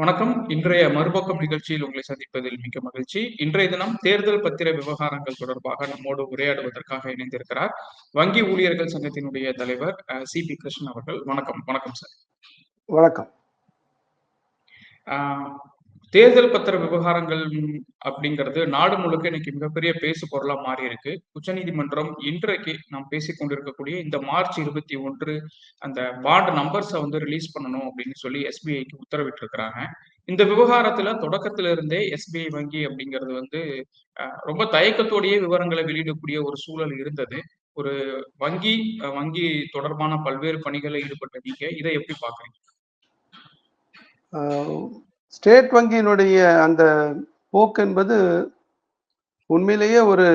வணக்கம். இன்றைய மறுபக்கம் நிகழ்ச்சியில் உங்களை சந்திப்பதில் மிக்க மகிழ்ச்சி. இன்றைய தினம் தேர்தல் பத்திர விவகாரங்கள் தொடர்பாக நம்மோடு உரையாடுவதற்காக இணைந்திருக்கிறார் வங்கி ஊழியர்கள் சங்கத்தினுடைய தலைவர் சி. பி. கிருஷ்ணன் அவர்கள். வணக்கம். வணக்கம் சார். வணக்கம். ஆஹ் தேர்தல் பத்திர விவகாரங்கள் அப்படிங்கிறது நாடு முழுக்க இன்னைக்கு மிகப்பெரிய பேசு பொருளா மாறி இருக்கு. உச்சநீதிமன்றம் இன்றைக்கு நாம் பேசிக் கொண்டிருக்கக்கூடிய இந்த மார்ச் இருபத்தி ஒன்று அந்த பாண்ட் நம்பர்ஸை வந்து ரிலீஸ் பண்ணணும் அப்படின்னு சொல்லி எஸ்பிஐக்கு உத்தரவிட்டு இருக்கிறாங்க இந்த விவகாரத்துல தொடக்கத்துல இருந்தே எஸ்பிஐ வங்கி அப்படிங்கிறது வந்து ரொம்ப தயக்கத்தோடையே விவரங்களை வெளியிடக்கூடிய ஒரு சூழல் இருந்தது. ஒரு வங்கி வங்கி தொடர்பான பல்வேறு பணிகளில் ஈடுபட்ட நீங்க இதை எப்படி பாக்குறீங்க? ஸ்டேட் வங்கியினுடைய அந்த போக்கு என்பது உண்மையிலேயே ஒரு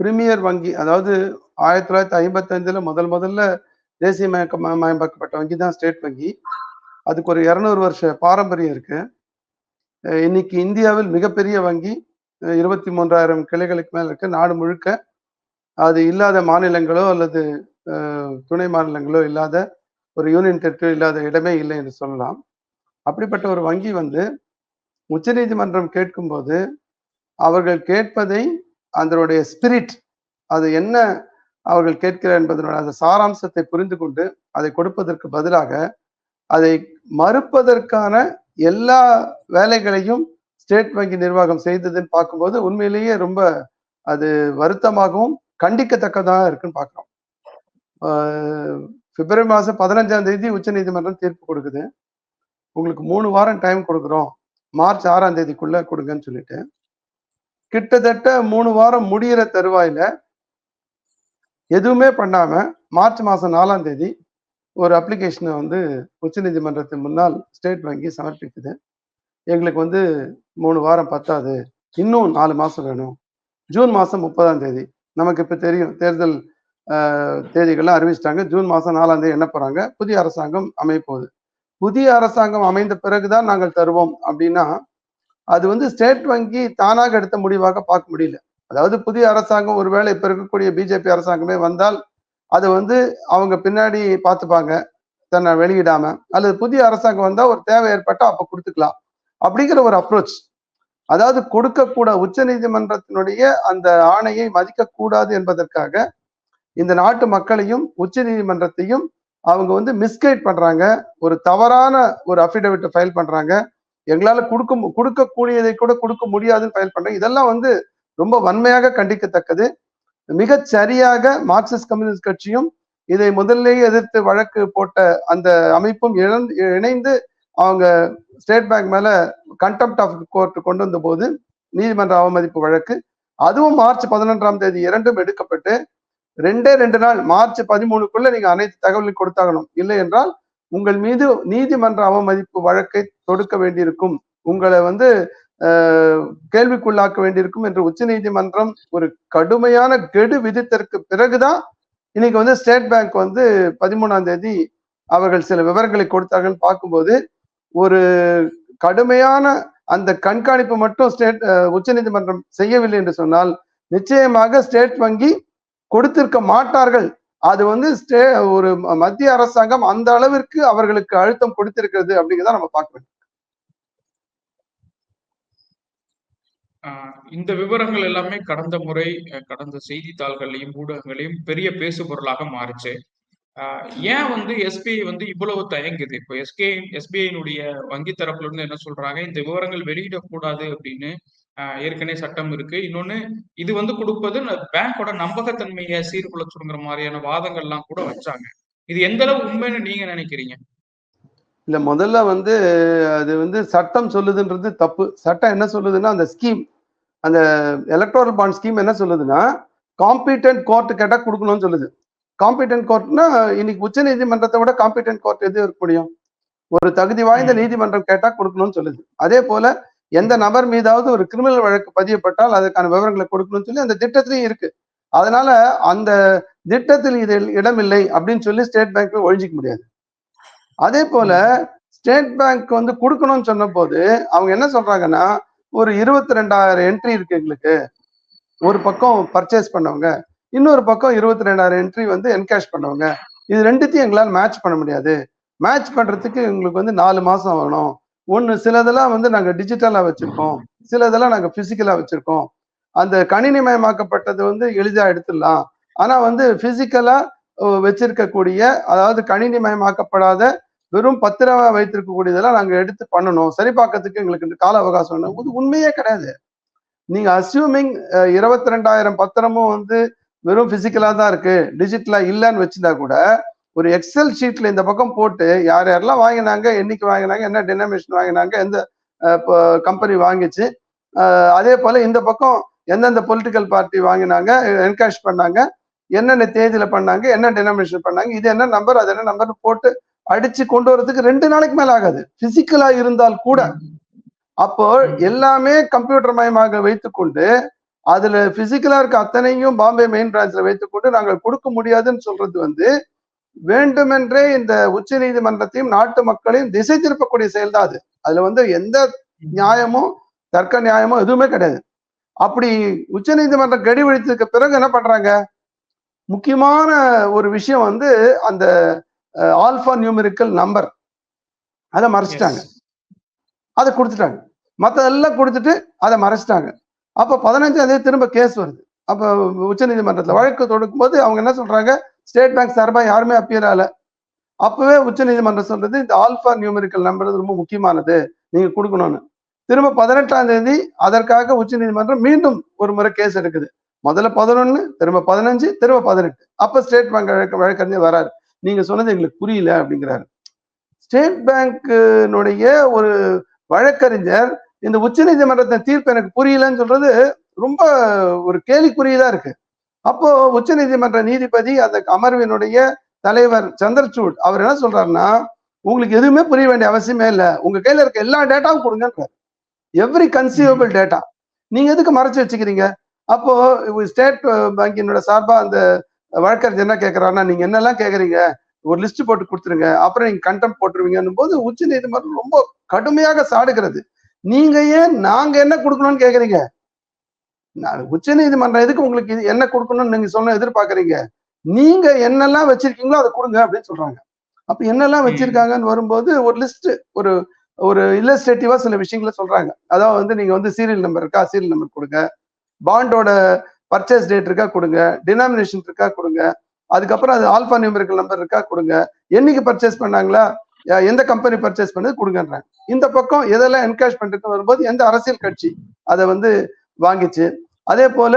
பிரிமியர் வங்கி அதாவது ஆயிரத்தி தொள்ளாயிரத்தி ஐம்பத்தி முதல் முதல்ல தேசிய மயக்க மயமாக்கப்பட்ட வங்கி தான் ஸ்டேட் வங்கி. அதுக்கு ஒரு இரநூறு வருஷ பாரம்பரியம் இருக்கு. இன்னைக்கு இந்தியாவில் மிகப்பெரிய வங்கி இருபத்தி மூன்றாயிரம் கிளைகளுக்கு மேல இருக்கு. நாடு முழுக்க அது இல்லாத மாநிலங்களோ அல்லது துணை மாநிலங்களோ இல்லாத ஒரு யூனியன் டெரிட்டரி இல்லாத இடமே இல்லை என்று சொல்லலாம். அப்படிப்பட்ட ஒரு வங்கி வந்து உச்சநீதிமன்றம் கேட்கும்போது அவர்கள் கேட்பதை அதனுடைய ஸ்பிரிட் அது என்ன அவர்கள் கேட்கிறார் என்பதனுடைய அந்த சாராம்சத்தை புரிந்து கொண்டு அதை கொடுப்பதற்கு பதிலாக அதை மறுப்பதற்கான எல்லா வேலைகளையும் ஸ்டேட் வங்கி நிர்வாகம் செய்ததுன்னு பார்க்கும்போது உண்மையிலேயே ரொம்ப அது வருத்தமாகவும் கண்டிக்கத்தக்கதாக இருக்குன்னு பார்க்குறோம். பிப்ரவரி மாதம் பதினஞ்சாம் தேதி உச்ச நீதிமன்றம் தீர்ப்பு கொடுக்குது. உங்களுக்கு மூணு வாரம் டைம் கொடுக்குறோம். மார்ச் ஆறாம் தேதிக்குள்ள கொடுங்கன்னு சொல்லிட்டு. கிட்டத்தட்ட மூணு வாரம் முடிகிற தருவாயில எதுவுமே பண்ணாம மார்ச் மாசம் நாலாம் தேதி ஒரு அப்ளிகேஷனை வந்து உச்ச நீதிமன்றத்தின் முன்னால் ஸ்டேட் வங்கி சமர்ப்பிக்குது. எங்களுக்கு வந்து மூணு வாரம் பத்தாது. இன்னும் நாலு மாசம் வேணும். ஜூன் மாசம் முப்பதாம் தேதி. நமக்கு இப்போ தெரியும். தேர்தல் தேதிகள்லாம் அறிவிச்சிட்டாங்க. ஜூன் மாதம் நாலாம் தேதி என்ன போகிறாங்க புதிய அரசாங்கம் அமைப்போகுது புதிய அரசாங்கம் அமைந்த பிறகுதான் நாங்கள் தருவோம் அப்படின்னா அது வந்து ஸ்டேட் வங்கி தானாக எடுத்த முடிவாக பார்க்க முடியல. அதாவது புதிய அரசாங்கம் ஒருவேளை இப்போ இருக்கக்கூடிய பிஜேபி அரசாங்கமே வந்தால் அதை வந்து அவங்க பின்னாடி பார்த்துப்பாங்க தன்னை வெளியிடாம. அல்லது புதிய அரசாங்கம் வந்தால் ஒரு தேவை ஏற்பட்டா அப்போ கொடுத்துக்கலாம். அப்படிங்கிற ஒரு அப்ரோச் அதாவது கொடுக்கக்கூட உச்ச நீதிமன்றத்தினுடைய அந்த ஆணையை மதிக்க கூடாது என்பதற்காக இந்த நாட்டு மக்களையும் உச்ச நீதிமன்றத்தையும் அவங்க வந்து மிஸ்கைட் பண்றாங்க ஒரு தவறான ஒரு அஃபிடவிட்டை ஃபைல் பண்றாங்க. எங்களால கொடுக்க கொடுக்கக்கூடியதை கூட கொடுக்க முடியாதுன்னு ஃபைல் பண்றாங்க. இதெல்லாம் வந்து ரொம்ப வன்மையாக கண்டிக்கத்தக்கது. மிக சரியாக மார்க்சிஸ்ட் கம்யூனிஸ்ட் கட்சியும் இதை முதல்லேயே எதிர்த்து வழக்கு போட்ட அந்த அமைப்பும் இணைந்து அவங்க ஸ்டேட் பேங்க் மேல கண்டெம்ட் ஆஃப் கோர்ட் கொண்டு வந்த போது நீதிமன்ற அவமதிப்பு வழக்கு. அதுவும் மார்ச் பதினொன்றாம் தேதி இரண்டும் எடுக்கப்பட்டு ரெண்டே ரெண்டு நாள் மார்ச் பதிமூணுக்குள்ள நீங்க அனைத்து தகவலையும் கொடுத்தாகணும். இல்லை என்றால் உங்கள் மீது நீதிமன்ற அவமதிப்பு வழக்கை தொடுக்க வேண்டியிருக்கும். உங்களை வந்து கேள்விக்குள்ளாக்க வேண்டியிருக்கும் என்று உச்ச நீதிமன்றம் ஒரு கடுமையான கெடு விதித்தற்கு பிறகுதான் இன்னைக்கு வந்து ஸ்டேட் பேங்க் வந்து பதிமூணாம் தேதி அவர்கள் சில விவரங்களை கொடுத்தார்கள் பார்க்கும்போது ஒரு கடுமையான அந்த கண்காணிப்பு மட்டும் ஸ்டேட் உச்ச நீதிமன்றம் செய்யவில்லை என்று சொன்னால் நிச்சயமாக ஸ்டேட் வங்கி கொடுத்திருக்க மாட்டார்கள். அது வந்து ஸ்டே ஒரு மத்திய அரசாங்கம் அந்த அளவிற்கு அவர்களுக்கு அழுத்தம் கொடுத்திருக்கிறது அப்படிங்கிறத நம்ம பார்க்க வேண்டும். இந்த விவரங்கள் எல்லாமே கடந்த முறை கடந்த செய்தித்தாள்கள்லையும் ஊடகங்களையும் பெரிய பேசு பொருளாக மாறுச்சு ஏன் வந்து எஸ்பிஐ வந்து இவ்வளவு தயங்குது? இப்போ எஸ்கே எஸ்பிஐனுடைய வங்கி தரப்புல இருந்து என்ன சொல்றாங்க? இந்த விவரங்கள் வெளியிடக்கூடாது அப்படின்னு ஏற்கனவே சட்டம் இருக்கு. இன்னொன்னு இது வந்து கொடுப்பது பேங்கோட நம்பகத்தன்மையை சீர்குலைச்சுங்கிற மாதிரியான வாதங்கள்லாம் கூட வச்சாங்க. இது எந்த அளவு உண்மைன்னு நீங்க நினைக்கிறீங்க? இல்ல முதல்ல வந்து அது வந்து சட்டம் சொல்லுதுன்றது தப்பு. சட்டம் என்ன சொல்லுதுன்னா அந்த ஸ்கீம் அந்த எலக்ட்ரல் பாண்ட் ஸ்கீம் என்ன சொல்லுதுன்னா காம்பிடன்ட் கோர்ட் கேட்டா கொடுக்கணும்னு சொல்லுது. காம்பிடன்ட் கோர்ட்னா இன்னைக்கு உச்ச நீதிமன்றத்தை விட காம்பிடன்ட் கோர்ட் எது இருக்க முடியும்? ஒரு தகுதி வாய்ந்த நீதிமன்றம் கேட்டா கொடுக்கணும்னு சொல்லுது. அதே போல எந்த நபர் மீதாவது ஒரு கிரிமினல் வழக்கு பதியப்பட்டால் அதுக்கான விவரங்களை கொடுக்கணும்னு சொல்லி அந்த திட்டத்திலையும் இருக்கு. அதனால அந்த திட்டத்தில் இது இடமில்லை அப்படின்னு சொல்லி ஸ்டேட் பேங்க்ல ஒழிஞ்சிக்க முடியாது. அதே போல ஸ்டேட் பேங்க் வந்து கொடுக்கணும்னு சொன்ன போது அவங்க என்ன சொல்றாங்கன்னா ஒரு இருபத்தி ரெண்டாயிரம் என்ட்ரி இருக்கு எங்களுக்கு. ஒரு பக்கம் பர்ச்சேஸ் பண்ணவங்க இன்னொரு பக்கம் இருபத்தி ரெண்டாயிரம் என்ட்ரி வந்து என்கேஷ் பண்ணவங்க. இது ரெண்டுத்தையும் எங்களால் மேட்ச் பண்ண முடியாது. மேட்ச் பண்றதுக்கு எங்களுக்கு வந்து நாலு மாசம் ஆகணும். ஒன்று சிலதெல்லாம் வந்து நாங்கள் டிஜிட்டலாக வச்சுருக்கோம். சிலதெல்லாம் நாங்கள் ஃபிசிக்கலாக வச்சுருக்கோம். அந்த கணினிமயமாக்கப்பட்டது வந்து எளிதாக எடுத்துடலாம். ஆனால் வந்து ஃபிசிக்கலாக வச்சிருக்கக்கூடிய அதாவது கணினிமயமாக்கப்படாத வெறும் பத்திரமா வைத்திருக்கக்கூடியதெல்லாம் நாங்கள் எடுத்து பண்ணணும். சரி பார்க்கறதுக்கு எங்களுக்கு இந்த கால அவகாசம் இது உண்மையே கிடையாது. நீங்க அசியூமிங் இருபத்தி ரெண்டாயிரம் பத்திரமும் வந்து வெறும் பிசிக்கலா தான் இருக்கு. டிஜிட்டலா இல்லைன்னு வச்சிருந்தா கூட ஒரு எக்ஸல் ஷீட்ல இந்த பக்கம் போட்டு யார் யாரெல்லாம் வாங்கினாங்க என்னைக்கு வாங்கினாங்க என்ன டெனமேஷன் வாங்கினாங்க எந்த கம்பெனி வாங்கிச்சு அதே போல இந்த பக்கம் எந்தெந்த பொலிட்டிக்கல் பார்ட்டி வாங்கினாங்க என்கரேஜ் பண்ணாங்க என்னென்ன தேதியில பண்ணாங்க என்ன டெனமேஷன் பண்ணாங்க இது என்ன நம்பர் அது என்ன நம்பர்னு போட்டு அடிச்சு கொண்டு வரதுக்கு ரெண்டு நாளைக்கு மேல ஆகாது. பிசிக்கலா இருந்தால் கூட. அப்போ எல்லாமே கம்ப்யூட்டர் மயமாக வைத்துக்கொண்டு அதுல பிசிக்கலா இருக்க அத்தனையும் பாம்பே மெயின் பிரான்ச்ல வைத்துக்கொண்டு நாங்கள் கொடுக்க முடியாதுன்னு சொல்றது வந்து வேண்டுமென்றே இந்த உச்ச நீதிமன்றத்தையும் நாட்டு மக்களையும் திசை திருப்பக்கூடிய செயல் தான் அது. அதுல வந்து எந்த நியாயமும் தர்க்க நியாயமும் எதுவுமே கிடையாது. அப்படி உச்ச நீதிமன்றம் கடி பிறகு என்ன பண்றாங்க? முக்கியமான ஒரு விஷயம் வந்து அந்த ஆல்பா நியூமெரிக்கல் நம்பர் அதை மறைச்சிட்டாங்க. அதை கொடுத்துட்டாங்க. மற்றதெல்லாம் கொடுத்துட்டு அதை மறைச்சிட்டாங்க. அப்போ பதினஞ்சாம் தேதி திரும்ப கேஸ் வருது. அப்போ உச்ச நீதிமன்றத்தில் வழக்கு தொடுக்கும் போது அவங்க என்ன சொல்றாங்க? ஸ்டேட் பேங்க் சார்பாக யாருமே அப்பியர் ஆகல. அப்பவே உச்ச நீதிமன்றம் சொல்றது இந்த ஆல்பா நியூமெரிக்கல் நம்பர் ரொம்ப முக்கியமானது. நீங்க கொடுக்கணும்னு. திரும்ப பதினெட்டாம் தேதி அதற்காக உச்ச நீதிமன்றம் மீண்டும் ஒரு முறை கேஸ் எடுக்குது. முதல்ல பதினொன்னு திரும்ப பதினஞ்சு திரும்ப பதினெட்டு. அப்ப ஸ்டேட் பேங்க் வழக்க வழக்கறிஞர் வராரு. நீங்க சொன்னது எங்களுக்கு புரியல அப்படிங்கிறாரு. ஸ்டேட் பேங்க்கினுடைய ஒரு வழக்கறிஞர் இந்த உச்ச நீதிமன்றத்தின் தீர்ப்பு எனக்கு புரியலன்னு சொல்றது ரொம்ப ஒரு கேலிக்குறியதா இருக்கு. அப்போ உச்ச நீதிமன்ற நீதிபதி அந்த அமர்வினுடைய தலைவர் சந்திரசூட் அவர் என்ன சொல்றாருன்னா உங்களுக்கு எதுவுமே புரிய வேண்டிய அவசியமே இல்லை. உங்க கையில இருக்க எல்லா டேட்டாவும் கொடுங்கன்றார் எவ்ரி கன்சியூவபிள் டேட்டா நீங்க எதுக்கு மறைச்சு வச்சுக்கிறீங்க? அப்போ ஸ்டேட் பேங்கினோட சார்பா அந்த வழக்கறிஞர் என்ன கேட்கறாருன்னா நீங்க என்னெல்லாம் கேக்குறீங்க? ஒரு லிஸ்ட் போட்டு கொடுத்துருங்க. அப்புறம் நீங்க கண்டம் போட்டுருவீங்கன்னும் போது உச்ச நீதிமன்றம் ரொம்ப கடுமையாக சாடுகிறது. நீங்க ஏன் நாங்க என்ன கொடுக்கணும்னு கேக்குறீங்க? உச்ச நீதிமன்றம் எதுக்கு உங்களுக்கு இது என்ன கொடுக்கணும்னு நீங்க சொன்ன எதிர்பார்க்கறீங்க? நீங்க என்னெல்லாம் வச்சிருக்கீங்களோ அதை கொடுங்க அப்படின்னு சொல்றாங்க. அப்ப என்னெல்லாம் வச்சிருக்காங்கன்னு வரும்போது ஒரு லிஸ்ட் ஒரு ஒரு இல்லஸ்ட்ரேட்டிவா சில விஷயங்கள சொல்றாங்க. அதாவது வந்து நீங்க வந்து சீரியல் நம்பர் இருக்கா சீரியல் நம்பர் கொடுங்க. பாண்டோட பர்ச்சேஸ் டேட் இருக்கா கொடுங்க. டினாமினேஷன் இருக்கா கொடுங்க. அதுக்கப்புறம் அது ஆல்பா நியூமரிக்கல் நம்பர் இருக்கா கொடுங்க. என்னைக்கு பர்ச்சேஸ் பண்ணாங்களா? எந்த கம்பெனி பர்ச்சேஸ் பண்ணது கொடுங்கன்றாங்க. இந்த பக்கம் எதெல்லாம் என்கரேஜ் பண்ணிட்டு வரும்போது எந்த அரசியல் கட்சி அதை வந்து வாங்கிச்சு. அதே போல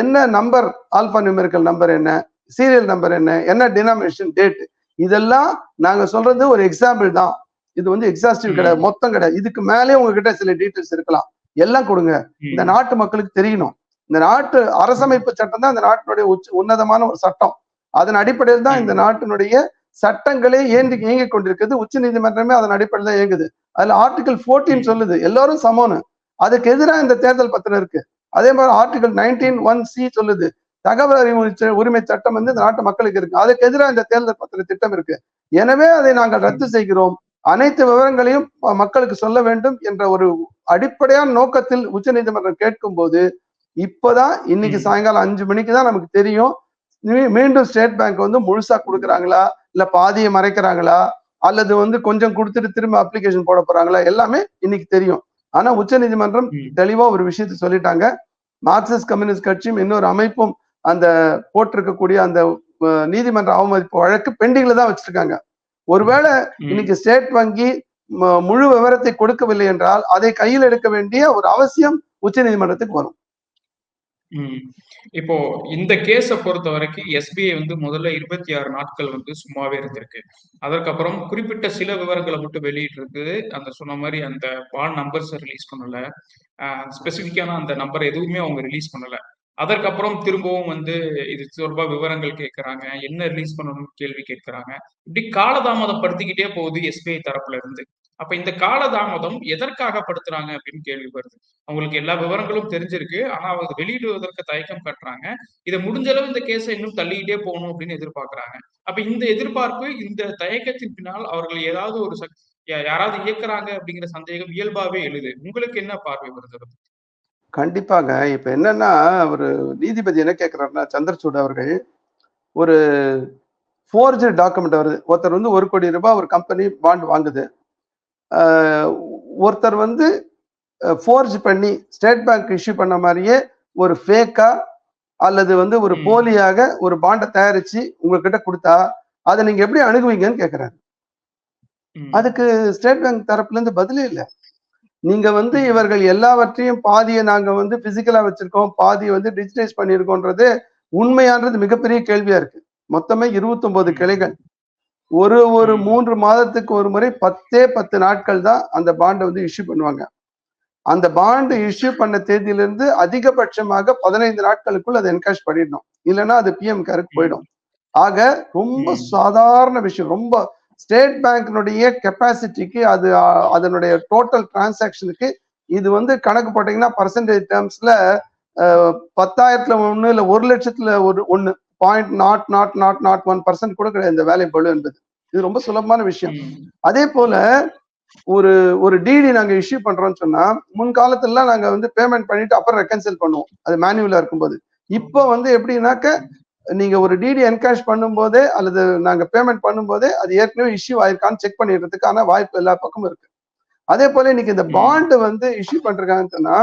என்ன நம்பர் ஆல்பா நியூமரிக்கல் நம்பர் என்ன சீரியல் நம்பர் என்ன என்ன டினாமினேஷன் டேட் இதெல்லாம் நாங்க சொல்றது ஒரு எக்ஸாம்பிள் தான். இது வந்து எக்ஸாஸ்டிவ் கிடையாது மொத்தம் கிடையாது. இதுக்கு மேலே உங்ககிட்ட சில டீட்டெயில்ஸ் இருக்கலாம். எல்லாம் கொடுங்க. இந்த நாட்டு மக்களுக்கு தெரியணும். இந்த நாட்டு அரசமைப்பு சட்டம் தான் இந்த நாட்டினுடைய உச்ச உன்னதமான ஒரு சட்டம். அதன் அடிப்படையில் தான் இந்த நாட்டினுடைய சட்டங்களே ஏந்தி இயங்கிக் கொண்டிருக்குது. உச்ச நீதிமன்றமே அதன் அடிப்படையில் தான் இயங்குது. அதுல ஆர்டிகல் போர்டீன் சொல்லுது. எல்லாரும் சமம்னு. அதுக்கு எதிராக இந்த தேர்தல் பத்திரம் இருக்கு. அதே மாதிரி ஆர்டிகல் நைன்டீன் ஒன் சி சொல்லுது. தகவல் அறிவு உரிமை சட்டம் வந்து இந்த நாட்டு மக்களுக்கு இருக்கு. அதுக்கு எதிராக இந்த தேர்தல் பத்திர திட்டம் இருக்கு. எனவே அதை நாங்கள் ரத்து செய்கிறோம். அனைத்து விவரங்களையும் மக்களுக்கு சொல்ல வேண்டும் என்ற ஒரு அடிப்படையான நோக்கத்தில் உச்ச நீதிமன்றம் கேட்கும் போது இப்பதான் இன்னைக்கு சாயங்காலம் அஞ்சு மணிக்கு தான் நமக்கு தெரியும். மீண்டும் ஸ்டேட் பேங்க் வந்து முழுசா கொடுக்குறாங்களா? இல்ல பாதியை மறைக்கிறாங்களா? அல்லது வந்து கொஞ்சம் கொடுத்துட்டு திரும்ப அப்ளிகேஷன் போட போறாங்களா? எல்லாமே இன்னைக்கு தெரியும். ஆனா உச்ச நீதிமன்றம் தெளிவா ஒரு விஷயத்த சொல்லிட்டாங்க. மார்க்சிஸ்ட் கம்யூனிஸ்ட் கட்சியும் இன்னொரு அமைப்பும் அந்த போட்டிருக்கக்கூடிய அந்த நீதிமன்ற அவமதிப்பு வழக்கு பெண்டிங்ல தான் வச்சிருக்காங்க. ஒருவேளை இன்னைக்கு ஸ்டேட் வங்கி முழு விவரத்தை கொடுக்கவில்லை என்றால் அதை கையில் எடுக்க வேண்டிய ஒரு அவசியம் உச்ச நீதிமன்றத்துக்கு வரும். இப்போ இந்த கேஸ பொறுத்த வரைக்கும் எஸ்பிஐ வந்து முதல்ல இருபத்தி ஆறு நாட்கள் வந்து சும்மாவே இருந்திருக்கு. அதற்கப்புறம் குறிப்பிட்ட சில விவரங்களை மட்டும் வெளியிட்டு இருக்குது அந்த சொன்ன மாதிரி அந்த பால் நம்பர்ஸ் ரிலீஸ் பண்ணல. ஸ்பெசிபிக்கான அந்த நம்பர் எதுவுமே அவங்க ரிலீஸ் பண்ணல. அதற்கப்புறம் திரும்பவும் வந்து இது தொடர்பாக விவரங்கள் கேட்கறாங்க. என்ன ரிலீஸ் பண்ணணும்னு கேள்வி கேட்கறாங்க. இப்படி காலதாமதப்படுத்திக்கிட்டே போகுது எஸ்பிஐ தரப்புல இருந்து. அப்ப இந்த காலதாமதம் எதற்காக படுத்துறாங்க அப்படின்னு கேள்வி வருது. அவங்களுக்கு எல்லா விவரங்களும் தெரிஞ்சிருக்கு. ஆனா அவங்க வெளியிடுவதற்கு தயக்கம் காட்டுறாங்க. இதை முடிஞ்ச அளவு இந்த கேஸை இன்னும் தள்ளிக்கிட்டே போகணும் அப்படின்னு எதிர்பார்க்கிறாங்க. அப்ப இந்த எதிர்பார்ப்பு இந்த தயக்கத்தின் பின்னால் அவர்கள் ஏதாவது ஒரு யாராவது இயக்குறாங்க அப்படிங்கிற சந்தேகம் இயல்பாவே எழுது. உங்களுக்கு என்ன பார்வை வருது கண்டிப்பாங்க. இப்ப என்னன்னா ஒரு நீதிபதி என்ன கேட்கிறாருன்னா சந்திரசூட் அவர்கள் ஒரு ஃபோர்ஜர் டாக்குமெண்ட் வருது ஒருத்தர் வந்து ஒரு கோடி ரூபாய் ஒரு கம்பெனி பாண்ட் வாங்குது. ஒருத்தர் வந்து ஃபோர்ஜ் பண்ணி ஸ்டேட் பேங்க் இஷ்யூ பண்ண மாதிரியே ஒரு ஃபேக்கா அல்லது வந்து ஒரு. போலியாக ஒரு பாண்டை தயாரிச்சு உங்ககிட்ட கொடுத்தா அதை நீங்க எப்படி அணுகுவீங்கன்னு கேக்குறாரு. அதுக்கு ஸ்டேட் பேங்க் தரப்புல இருந்து பதிலே இல்ல. நீங்க வந்து இவர்கள் எல்லாவற்றையும் பாதியை நாங்க வந்து பிசிக்கலா வச்சிருக்கோம் பாதியை வந்து டிஜிட்டைஸ் பண்ணியிருக்கோன்றது உண்மையானது மிகப்பெரிய கேள்வியா இருக்கு. மொத்தமே 29 கிளைகள். ஒரு ஒரு. மூன்று மாதத்துக்கு ஒரு முறை பத்தே பத்து நாட்கள் தான் அந்த பாண்டை வந்து இஷ்யூ பண்ணுவாங்க. அந்த பாண்டு இஷ்யூ பண்ண தேதியில இருந்து அதிகபட்சமாக பதினைந்து நாட்களுக்குள் அதை என்கேஷ் பண்ணிடணும். இல்லைன்னா அது பிஎம் கேருக்கு போயிடும். ஆக ரொம்ப. சாதாரண விஷயம். ரொம்ப ஸ்டேட் பேங்க்னுடைய கெப்பாசிட்டிக்கு அது அதனுடைய டோட்டல் டிரான்சாக்ஷனுக்கு இது வந்து கணக்கு போட்டீங்கன்னா பர்சன்டேஜ் டேர்ம்ஸ்ல பத்தாயிரத்துல ஒண்ணு இல்ல ஒரு லட்சத்துல ஒரு ஒண்ணு. Point nought nought nought nought one percent கூட கிடையாது. இந்த வேலை பளு என்பது. இது ரொம்ப சுலபமான விஷயம். அதே போல ஒரு ஒரு டிடி நாங்க இஷ்யூ பண்றோம்னு சொன்னா முன்காலத்துல நாங்க வந்து பேமெண்ட் பண்ணிட்டு அப்புறம் ரெக்கன்சில் பண்ணுவோம். அது மேனுவலா இருக்கும்போது. இப்போ வந்து எப்படின்னாக்க நீங்க ஒரு டிடி என்கேஷ் பண்ணும்போதே அல்லது நாங்க பேமெண்ட் பண்ணும்போதே அது ஏற்கனவே இஷ்யூ ஆயிருக்கான்னு செக் பண்ணிடுறதுக்கான வாய்ப்பு எல்லா பக்கமும் இருக்கு. அதே போல இன்னைக்கு இந்த. பாண்ட் வந்து இஷ்யூ பண்றாங்கன்னு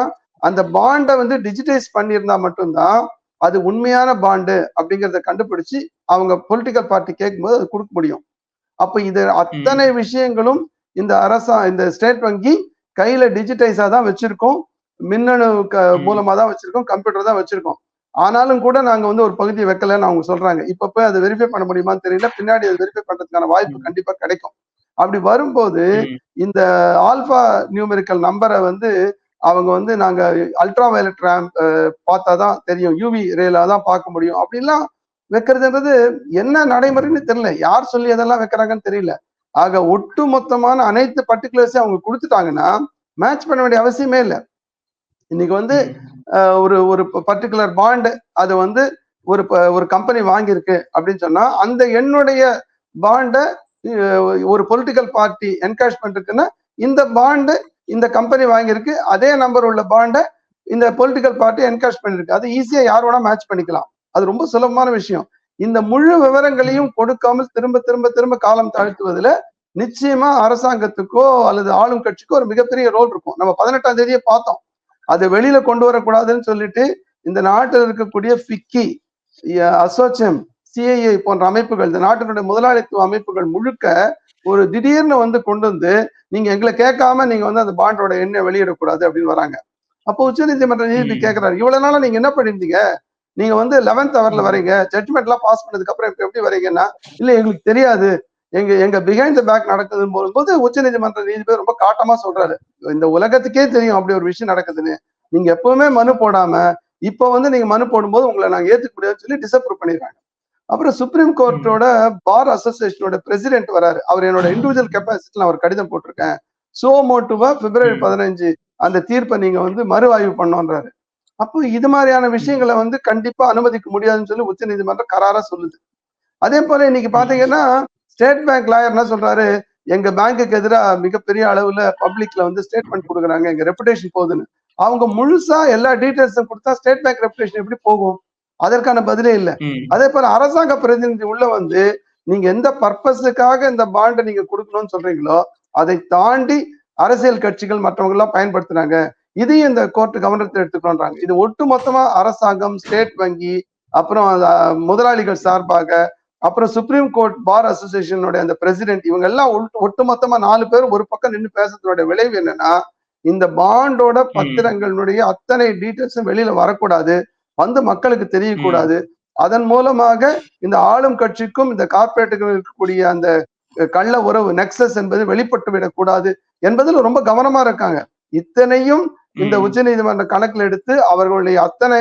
அந்த பாண்டை வந்து டிஜிட்டைஸ் பண்ணியிருந்தா மட்டும்தான் அது உண்மையான பாண்டு அப்படிங்கறத கண்டுபிடிச்சு அவங்க பொலிட்டிக்கல் பார்ட்டி கேட்கும்போது அது கொடுக்க முடியும். அப்ப இது அத்தனை விஷயங்களும் இந்த அரசா இந்த ஸ்டேட் வங்கி கையில டிஜிட்டைஸா தான் வச்சிருக்கோம். மின்னணு. மூலமா தான் வச்சிருக்கோம். கம்ப்யூட்டர் தான் வச்சிருக்கோம். ஆனாலும் கூட நாங்க வந்து ஒரு பகுதியை வைக்கலன்னு அவங்க சொல்றாங்க. இப்ப போய் அதை வெரிஃபை பண்ண முடியுமான்னு தெரியல. பின்னாடி அதை வெரிஃபை பண்றதுக்கான வாய்ப்பு. கண்டிப்பா கிடைக்கும். அப்படி வரும்போது. இந்த ஆல்பா நியூமெரிக்கல் நம்பரை வந்து அவங்க வந்து நாங்க அல்ட்ரா வயலட் ரேம் பார்த்தா தான் தெரியும். யூவி ரேலாக தான் பார்க்க முடியும். அப்படிலாம் வைக்கிறதுன்றது என்ன நடைமுறைன்னு தெரியல. யார் சொல்லி அதெல்லாம் வைக்கிறாங்கன்னு தெரியல. ஆக ஒட்டு மொத்தமான அனைத்து பர்டிகுலர்ஸையும் அவங்க கொடுத்துட்டாங்கன்னா மேட்ச் பண்ண வேண்டிய அவசியமே இல்லை. இன்னைக்கு வந்து ஒரு ஒரு பர்டிகுலர் பாண்டு அது வந்து ஒரு ப- ஒரு கம்பெனி வாங்கியிருக்கு அப்படின்னு சொன்னா அந்த என்னுடைய பாண்டை ஒரு பொலிட்டிக்கல் பார்ட்டி என்கரேஜ் இருக்குன்னா இந்த பாண்டு இந்த கம்பெனி வாங்கியிருக்கு அதே நம்பர் உள்ள பாண்டை இந்த பொலிட்டிக்கல் பார்ட்டி என்கேஷ் பண்ணிருக்கு அது ஈஸியா யார் வேணா மேட்ச் பண்ணிக்கலாம். அது ரொம்ப சுலபமான விஷயம். இந்த முழு விவரங்களையும் கொடுக்காமல் திரும்ப திரும்ப திரும்ப காலம் தாழ்த்துவதுல நிச்சயமா அரசாங்கத்துக்கோ அல்லது ஆளும் கட்சிக்கோ ஒரு மிகப்பெரிய ரோல் இருக்கும். நம்ம பதினெட்டாம் தேதியை பார்த்தோம். அதை வெளியில கொண்டு வரக்கூடாதுன்னு சொல்லிட்டு இந்த நாட்டில் இருக்கக்கூடிய ஃபிக்கி அசோச்சம் சிஐஏ போன்ற அமைப்புகள் இந்த நாட்டினுடைய முதலாளித்துவ அமைப்புகள் முழுக்க ஒரு திடீர்னு வந்து கொண்டு வந்து நீங்க எங்களை கேட்காம நீங்க வந்து அந்த பாண்டோட எண்ணை வெளியிடக்கூடாது அப்படின்னு வராங்க. அப்போ உச்சநீதிமன்ற நீதிபதி ம். கேட்கிறாரு இவ்வளவு நாளா நீங்க என்ன பண்ணிருந்தீங்க நீங்க வந்து லெவன்த் ஹவர்ல வரீங்க ஜட்மெண்ட் எல்லாம் பாஸ் பண்ணதுக்கு அப்புறம் எப்படி வரீங்கன்னா இல்ல எங்களுக்கு தெரியாது. எங்க எங்க பிஹைண்ட் த பேக் நடக்குதுன்னு போகும்போது உச்சநீதிமன்ற நீதிபதி ரொம்ப காட்டமா சொல்றாரு. இந்த உலகத்துக்கே தெரியும் அப்படி ஒரு விஷயம் நடக்குதுன்னு. நீங்க எப்பவுமே மனு போடாம இப்ப வந்து நீங்க மனு போடும்போது உங்களை நாங்க ஏத்துக்க முடியாதுன்னு சொல்லி டிசப்ரூவ் பண்ணிடுறாங்க. அப்புறம் சுப்ரீம் கோர்ட்டோட பார் அசோசியேஷனோட பிரசிடென்ட் வராரு. அவர் என்னோட இண்டிவிஜுவல் கெப்பாசிட்டில அவர் கடிதம் போட்டிருக்கேன். சோ மோட்டுவா பிப்ரவரி. பதினஞ்சு அந்த தீர்ப்பை நீங்க வந்து மறு ஆய்வு பண்ணோன்றாரு. அப்போ இது மாதிரியான விஷயங்களை வந்து கண்டிப்பா அனுமதிக்க முடியாதுன்னு சொல்லி உச்சநீதிமன்றம் கராரா சொல்லுது. அதே போல இன்னைக்கு பாத்தீங்கன்னா ஸ்டேட் பேங்க் லாயர் என்ன சொல்றாரு? எங்க பேங்க்குக்கு எதிராக மிகப்பெரிய அளவுல பப்ளிக்ல வந்து ஸ்டேட்மெண்ட் கொடுக்குறாங்க. எங்க ரெப்புடேஷன் போகுதுன்னு. அவங்க முழுசா எல்லா டீடைல்ஸும் கொடுத்தா ஸ்டேட் பேங்க் ரெப்புடேஷன் எப்படி போகும்? அதற்கான பதிலே இல்ல. அதே போல அரசாங்க பிரதிநிதி உள்ள வந்து நீங்க எந்த பர்பஸுக்காக இந்த பாண்டை நீங்க கொடுக்கணும்னு சொல்றீங்களோ அதை தாண்டி அரசியல் கட்சிகள் மற்றவங்க எல்லாம் பயன்படுத்துறாங்க. இதையும் இந்த கோர்ட் கவனத்தில் எடுத்துக்கொண்டாங்க இது ஒட்டு மொத்தமா அரசாங்கம் ஸ்டேட் வங்கி அப்புறம் முதலாளிகள் சார்பாக அப்புறம் சுப்ரீம் கோர்ட் பார் அசோசியேஷனுடைய அந்த பிரசிடென்ட் இவங்க எல்லாம் ஒட்டு- ஒட்டுமொத்தமா நாலு பேர் ஒரு பக்கம் நின்று பேசுறதோட விளைவு என்னன்னா இந்த பாண்டோட பத்திரங்களுடைய அத்தனை டீட்டெயில்ஸும் வெளியில வரக்கூடாது. வந்து மக்களுக்கு தெரியக்கூடாது. அதன் மூலமாக இந்த ஆளும் கட்சிக்கும் இந்த கார்பரேட்டுக்கும் இருக்கக்கூடிய அந்த கள்ள உறவு நெக்சஸ் என்பது வெளிப்பட்டு விடக்கூடாது என்பதுல ரொம்ப கவனமா இருக்காங்க. இத்தனையும் இந்த ம். உச்சநீதிமன்ற கணக்கில் எடுத்து அவர்களுடைய அத்தனை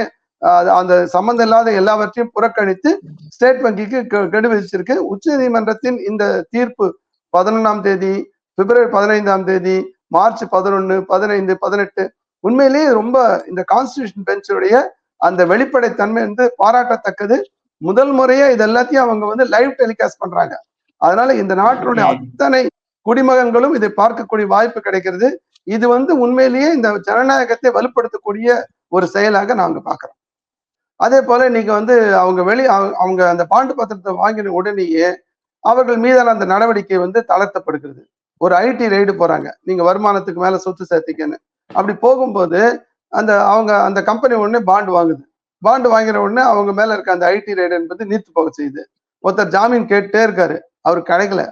அந்த சம்பந்தம் இல்லாத எல்லாவற்றையும் புறக்கணித்து ஸ்டேட் வங்கிக்கு கெடு விதிச்சிருக்கு. உச்சநீதிமன்றத்தின் இந்த தீர்ப்பு பதினொன்னாம் தேதி பிப்ரவரி பதினைந்தாம் தேதி மார்ச் பதினொன்னு பதினைந்து பதினெட்டு உண்மையிலேயே ரொம்ப இந்த கான்ஸ்டிடியூஷன் பெஞ்சுடைய அந்த வெளிப்படைத்தன்மை வந்து பாராட்டத்தக்கது. முதல் முறையா இது எல்லாத்தையும் அவங்க வந்து லைவ் டெலிகாஸ்ட் பண்றாங்க. அதனால இந்த நாட்டினுடைய. அத்தனை குடிமகன்களும் இதை பார்க்கக்கூடிய வாய்ப்பு கிடைக்கிறது. இது வந்து உண்மையிலேயே இந்த ஜனநாயகத்தை வலுப்படுத்தக்கூடிய ஒரு செயலாக நாங்க பாக்குறோம் அதே போல இன்னைக்கு வந்து அவங்க வெளி அவங்க- அவங்க அந்த பாண்டு பத்திரத்தை வாங்கின உடனேயே அவர்கள் மீதான அந்த நடவடிக்கை வந்து தளர்த்தப்படுகிறது. ஒரு ஐடி ரைடு போறாங்க. நீங்க வருமானத்துக்கு மேல சொத்து சேர்த்திக்கன்னு. அப்படி போகும்போது அந்த அவங்க அந்த கம்பெனி உடனே பாண்ட் வாங்குது. பாண்டு வாங்குற உடனே அவங்க மேல இருக்க அந்த ஐடி ரைடு என்பது நீர்த்து போக செய்யுது. ஒருத்தர் ஜாமீன் கேட்டே இருக்காரு. அவர் கிடைக்கல.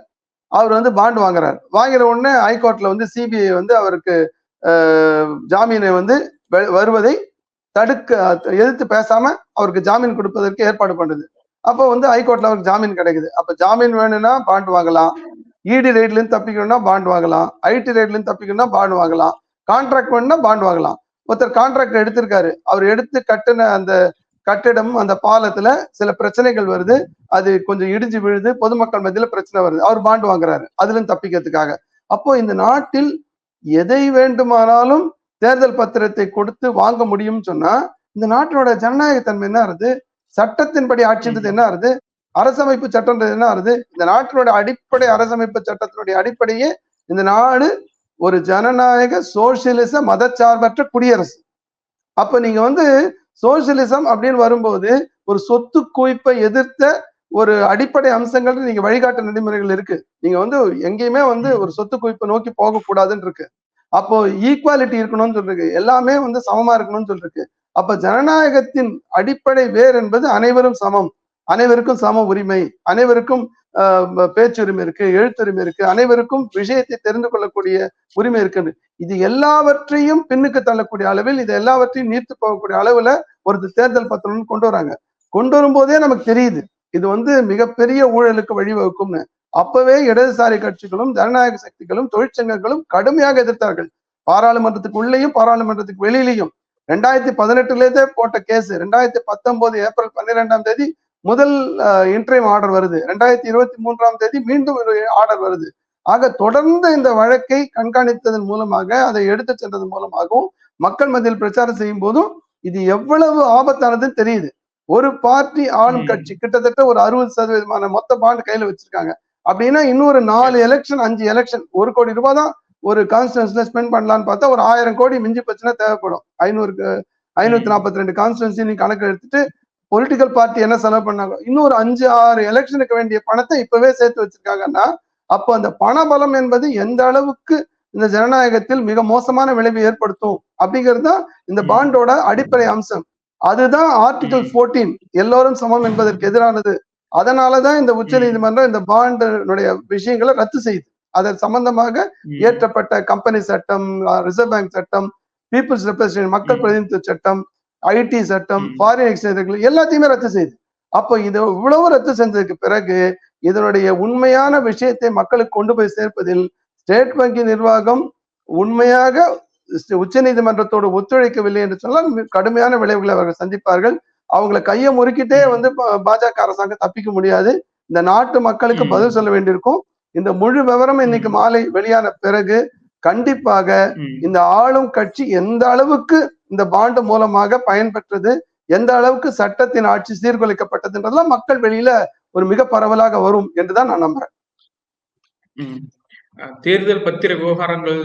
அவர் வந்து பாண்ட் வாங்குறாரு. வாங்குற உடனே ஹைகோர்ட்ல வந்து சிபிஐ வந்து அவருக்கு ஆஹ், ஜாமீனை வந்து வருவதை தடுக்க எதிர்த்து பேசாம அவருக்கு ஜாமீன் கொடுப்பதற்கு ஏற்பாடு பண்ணுது அப்போ வந்து ஹைகோர்ட்ல அவருக்கு ஜாமீன் கிடைக்குது. அப்ப ஜாமீன் வேணும்னா பாண்ட் வாங்கலாம். இடி ரைட்ல இருந்து தப்பிக்கணும்னா பாண்ட் வாங்கலாம். ஐடி ரைட்ல இருந்து தப்பிக்கணும்னா பாண்டு வாங்கலாம். கான்ட்ராக்ட் வேணும்னா பாண்ட் வாங்கலாம். ஒருத்தர் கான்ட்ராக்ட் எடுத்திருக்காரு. அவர் எடுத்து கட்டின அந்த கட்டிடம் அந்த பாலத்துல சில பிரச்சனைகள் வருது. அது கொஞ்சம் இடிஞ்சு விழுது பொதுமக்கள் மத்தியில பிரச்சனை வருது. அவர் பாண்டு வாங்குறாரு. அதுல தப்பிக்கிறதுக்காக. அப்போ இந்த நாட்டில் எதை வேண்டுமானாலும் தேர்தல் பத்திரத்தை கொடுத்து வாங்க முடியும்னு சொன்னா இந்த நாட்டினோட ஜனநாயகத்தன்மை என்ன ஆறுது? சட்டத்தின்படி ஆட்சின்றது என்ன ஆறுது? அரசமைப்பு சட்டம்ன்றது என்ன ஆறுது? இந்த நாட்டினுடைய அடிப்படை அரசமைப்பு சட்டத்தினுடைய அடிப்படையே இந்த நாடு ஒரு ஜனநாயக சோசியலிச மதச்சார்பற்ற குடியரசு. அப்ப நீங்க வந்து சோசியலிசம் அப்படின்னு வரும்போது ஒரு சொத்து குவிப்பை எதிர்த்த ஒரு அடிப்படை அம்சங்கள் நீங்க வழிகாட்டு நடைமுறைகள் இருக்கு. நீங்க வந்து எங்கேயுமே வந்து ஒரு சொத்து குவிப்பை நோக்கி போகக்கூடாதுன்னு இருக்கு. அப்போ ஈக்குவாலிட்டி இருக்கணும்னு சொல்லிருக்கு. எல்லாமே வந்து சமமா இருக்கணும்னு சொல்லிருக்கு. அப்ப ஜனநாயகத்தின் அடிப்படை வேர் என்பது அனைவரும் சமம். அனைவருக்கும் சம உரிமை அனைவருக்கும் ஆஹ், பேச்சுரிமை இருக்கு எழுத்துரிமை இருக்கு அனைவருக்கும் விஷயத்தை தெரிந்து கொள்ளக்கூடிய உரிமை இருக்கு இது எல்லாவற்றையும் பின்னுக்கு தள்ளக்கூடிய அளவில் இது எல்லாவற்றையும் நீர்த்து போகக்கூடிய அளவுல ஒரு தேர்தல் பத்திரம் கொண்டு வராங்க. கொண்டு வரும்போதே நமக்கு தெரியுது. இது வந்து மிகப்பெரிய ஊழலுக்கு வழிவகுக்கும்னு. அப்பவே இடதுசாரி கட்சிகளும் ஜனநாயக சக்திகளும் தொழிற்சங்கங்களும் கடுமையாக எதிர்த்தார்கள். பாராளுமன்றத்துக்கு உள்ளேயும் பாராளுமன்றத்துக்கு வெளியிலையும். ரெண்டாயிரத்தி பதினெட்டுலேயே போட்ட கேஸ் ரெண்டாயிரத்தி பத்தொன்பது ஏப்ரல் பன்னிரெண்டாம் தேதி முதல் இன்ட்ரைம் ஆர்டர் வருது. ரெண்டாயிரத்தி இருபத்தி மூன்றாம் தேதி மீண்டும் ஒரு ஆர்டர் வருது. ஆக தொடர்ந்து இந்த வழக்கை கண்காணித்ததன் மூலமாக அதை எடுத்து சென்றதன் மூலமாகவும் மக்கள் மத்தியில் பிரச்சாரம் செய்யும் போதும் இது எவ்வளவு ஆபத்தானதுன்னு தெரியுது. ஒரு பார்ட்டி ஆளும். கட்சி கிட்டத்தட்ட ஒரு அறுபது சதவீதமான மொத்த பாண்ட் கையில வச்சிருக்காங்க. அப்படின்னா இன்னொரு நாலு எலெக்ஷன் அஞ்சு எலெக்ஷன் ஒரு கோடி ரூபாய் தான் ஒரு கான்ஸ்டன்ஸ்ல ஸ்பெண்ட் பண்ணலாம்னு பார்த்தா ஒரு ஆயிரம் கோடி மிஞ்சி போச்சுன்னா தேவைப்படும். ஐநூறுக்கு ஐநூத்தி நாற்பத்தி ரெண்டு கான்ஸ்டன்சி நீ கணக்கு எடுத்துட்டு பொலிட்டிக்கல் பார்ட்டி என்ன செலவு பண்ணாங்க இன்னும் ஒரு அஞ்சு ஆறு எலெக்ஷனுக்கு வேண்டிய பணத்தை இப்பவே சேர்த்து வச்சிருக்காங்கன்னா அப்போ அந்த பணபலம் என்பது எந்த அளவுக்கு இந்த ஜனநாயகத்தில் மிக மோசமான விளைவை ஏற்படுத்தும் அப்படிங்கிறது தான் இந்த. பாண்டோட அடிப்படை அம்சம் அதுதான் ஆர்டிகல். 14 எல்லோரும் சமம் என்பதற்கு எதிரானது அதனாலதான் இந்த உச்ச நீதிமன்றம் இந்த பாண்டினுடைய விஷயங்களை ரத்து செய்யுது அதன் சம்பந்தமாக. இயற்றப்பட்ட கம்பெனி சட்டம் ரிசர்வ் பேங்க் சட்டம் பீப்புள்ஸ் ரெப்ரஸன்டேஷன் மக்கள். பிரதிநிதித்துவ சட்டம் ஐடி சட்டம். ஃபாரின் எக்ஸ்சேஞ்ச் எல்லாத்தையுமே ரத்து செய்யுது அப்போ இது இவ்வளவு ரத்து செஞ்சதுக்கு பிறகு இதனுடைய உண்மையான விஷயத்தை மக்களுக்கு கொண்டு போய் சேர்ப்பதில் ஸ்டேட் வங்கி நிர்வாகம் உண்மையாக உச்ச நீதிமன்றத்தோடு ஒத்துழைக்கவில்லை என்று சொன்னால் கடுமையான விளைவுகளை அவர்கள் சந்திப்பார்கள் அவங்கள கையை முறுக்கிட்டே. வந்து பாஜக அரசாங்கம் தப்பிக்க முடியாது இந்த நாட்டு மக்களுக்கு. பதில் சொல்ல வேண்டியிருக்கும் இந்த முழு விவரம் இன்னைக்கு. மாலை வெளியான பிறகு கண்டிப்பாக. இந்த ஆளும் கட்சி எந்த அளவுக்கு இந்த பாண்டு மூலமாக பயன்பெற்றது எந்த அளவுக்கு சட்டத்தின் ஆட்சி சீர்குலைக்கப்பட்டதுன்றதெல்லாம் மக்கள் வெளியில ஒரு மிக பரவலாக வரும் என்றுதான் நான் நம்புறேன். தேர்தல் பத்திர விவகாரங்கள்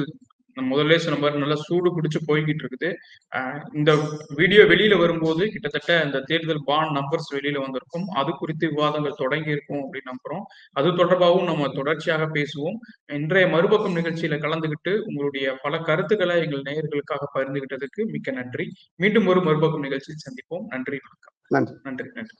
முதல்ல சொன்ன மாதிரி நல்லா சூடு பிடிச்சு போய்கிட்டு இருக்குது. இந்த வீடியோ வெளியில வரும்போது கிட்டத்தட்ட இந்த தேர்தல் பாண்ட் நம்பர்ஸ் வெளியில வந்திருக்கும். அது குறித்து விவாதங்கள் தொடங்கி இருக்கும் அப்படின்னு நம்புறோம். அது தொடர்பாகவும் நம்ம தொடர்ச்சியாக பேசுவோம். இன்றைய மறுபக்கம் நிகழ்ச்சியில கலந்துகிட்டு உங்களுடைய பல கருத்துக்களை எங்கள் நேயர்களுக்காக பகிர்ந்துகிட்டதுக்கு மிக்க நன்றி. மீண்டும் ஒரு மறுபக்கம் நிகழ்ச்சியில் சந்திப்போம். நன்றி வணக்கம். நன்றி. நன்றி நன்றி.